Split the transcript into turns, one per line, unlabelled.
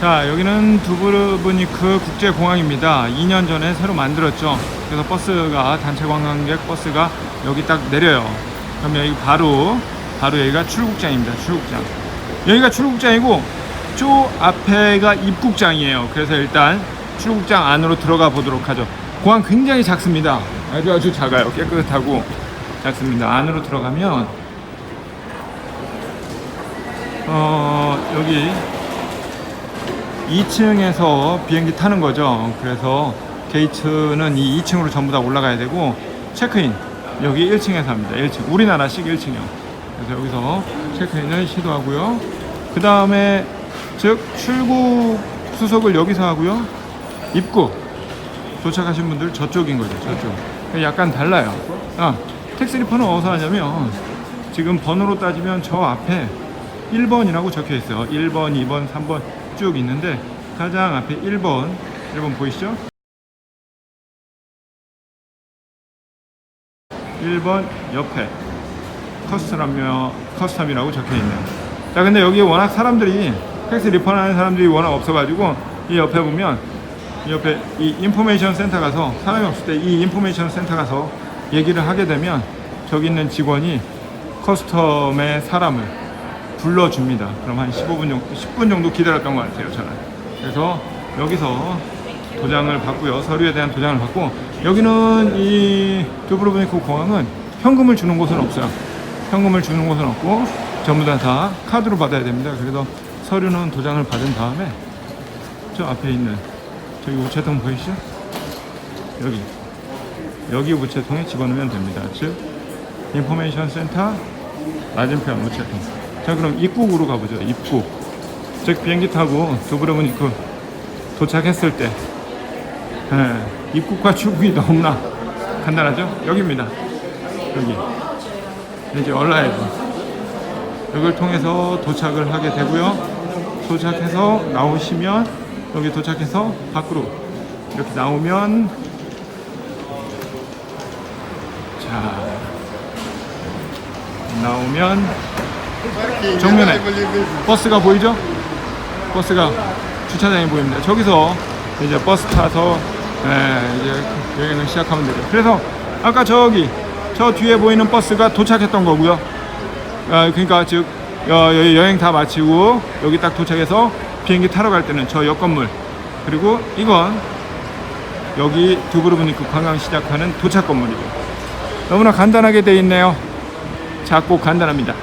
자, 여기는 두브르브니크 국제공항입니다. 2년 전에 새로 만들었죠. 그래서 버스가, 단체 관광객 버스가 여기 딱 내려요. 그러면 여기 바로, 바로 여기가 출국장입니다. 출국장. 여기가 출국장이고, 저 앞에가 입국장이에요. 그래서 일단 출국장 안으로 들어가 보도록 하죠. 공항 굉장히 작습니다. 아주 아주 작아요. 깨끗하고 작습니다. 안으로 들어가면, 어, 여기 2층에서 비행기 타는 거죠. 그래서 게이트는 이 2층으로 전부 다 올라가야 되고 체크인 여기 1층에서 합니다. 1층 우리나라식 1층이요. 그래서 여기서 체크인을 시도하고요. 그 다음에 즉 출국 수속을 여기서 하고요. 입국 도착하신 분들 저쪽인 거죠. 저쪽. 약간 달라요. 아, 택시 리퍼는 어디서 하냐면 지금 번호로 따지면 저 앞에 1번이라고 적혀 있어요. 1번, 2번, 3번 쭉 있는데 가장 앞에 1번, 1번 보이시죠? 1번 옆에 커스텀이며 커스텀이라고 적혀 있네요. 자, 근데 여기 워낙 사람들이 택시 리펀하는 사람들이 워낙 없어가지고 이 옆에 보면 이 옆에 이 인포메이션 센터 가서 사람이 없을 때 이 인포메이션 센터 가서 얘기를 하게 되면 저기 있는 직원이 커스텀의 사람을 불러줍니다. 그럼 한 15분 정도, 10분 정도 기다렸던 것 같아요, 저는. 그래서 여기서 도장을 받고요. 서류에 대한 도장을 받고 여기는 이 두브로브니크 공항은 현금을 주는 곳은 없어요. 현금을 주는 곳은 없고 전부 다, 다 카드로 받아야 됩니다. 그래서 서류는 도장을 받은 다음에 저 앞에 있는 저기 우체통 보이시죠? 여기 여기 우체통에 집어넣으면 됩니다. 즉 인포메이션 센터 맞은편 우체통. 자 그럼 입국으로 가보죠. 입국. 즉 비행기 타고 두브로브니크 도착했을 때 예, 입국과 출국이 너무나 간단하죠? 여기입니다. 여기. 이제 얼라이브. 여기를 통해서 도착을 하게 되고요. 도착해서 나오시면 여기 도착해서 밖으로 이렇게 나오면 자 나오면 정면에 버스가 보이죠? 버스가 주차장이 보입니다. 저기서 이제 버스 타서 예, 이제 여행을 시작하면 되죠. 그래서 아까 저기 저 뒤에 보이는 버스가 도착했던 거고요. 아, 그러니까 즉 여행 다 마치고 여기 딱 도착해서 비행기 타러 갈 때는 저 옆 건물 그리고 이건 여기 두브르브니크 관광 시작하는 도착 건물이고 너무나 간단하게 돼 있네요. 작고 간단합니다.